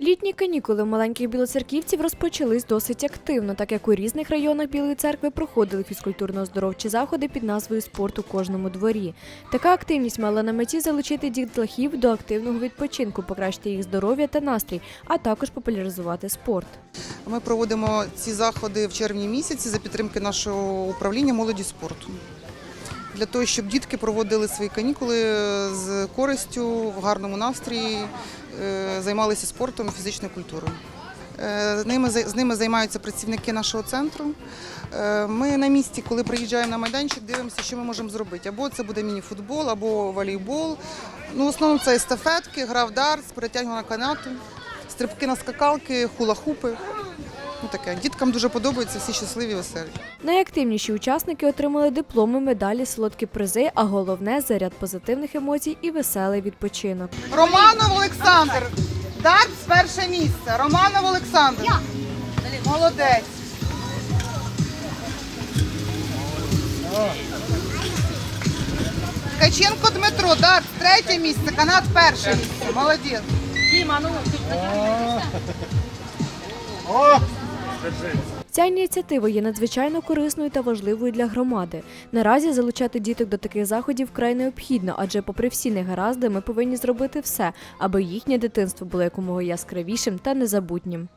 Літні канікули в маленьких білоцерківців розпочались досить активно, так як у різних районах Білої церкви проходили фізкультурно-оздоровчі заходи під назвою Спорт у кожному дворі. Така активність мала на меті залучити дітлахів до активного відпочинку, покращити їх здоров'я та настрій, а також популяризувати спорт. Ми проводимо ці заходи в червні місяці за підтримки нашого управління молоді спорту. Для того, щоб дітки проводили свої канікули з користю, в гарному настрої, е, займалися спортом і фізичною культурою. Е, ними, з ними займаються працівники нашого центру. Е, Ми на місці, коли приїжджаємо на майданчик, дивимося, що ми можемо зробити. Або це буде міні-футбол, або волейбол. Ну, в основному це естафетки, гра в дартс, перетягування канату, стрибки на скакалки, хула-хупи. Ну, таке. Діткам дуже подобається, всі щасливі, веселі. Найактивніші учасники отримали дипломи, медалі, солодкі призи, а головне заряд позитивних емоцій і веселий відпочинок. Романов Олександр. Дартс перше місце. Романов Олександр. Молодець. Ткаченко Дмитро, дартс третє місце, канат перше місце. Молодець. Ця ініціатива є надзвичайно корисною та важливою для громади. Наразі залучати діток до таких заходів вкрай необхідно, адже, попри всі негаразди, ми повинні зробити все, аби їхнє дитинство було якомога яскравішим та незабутнім.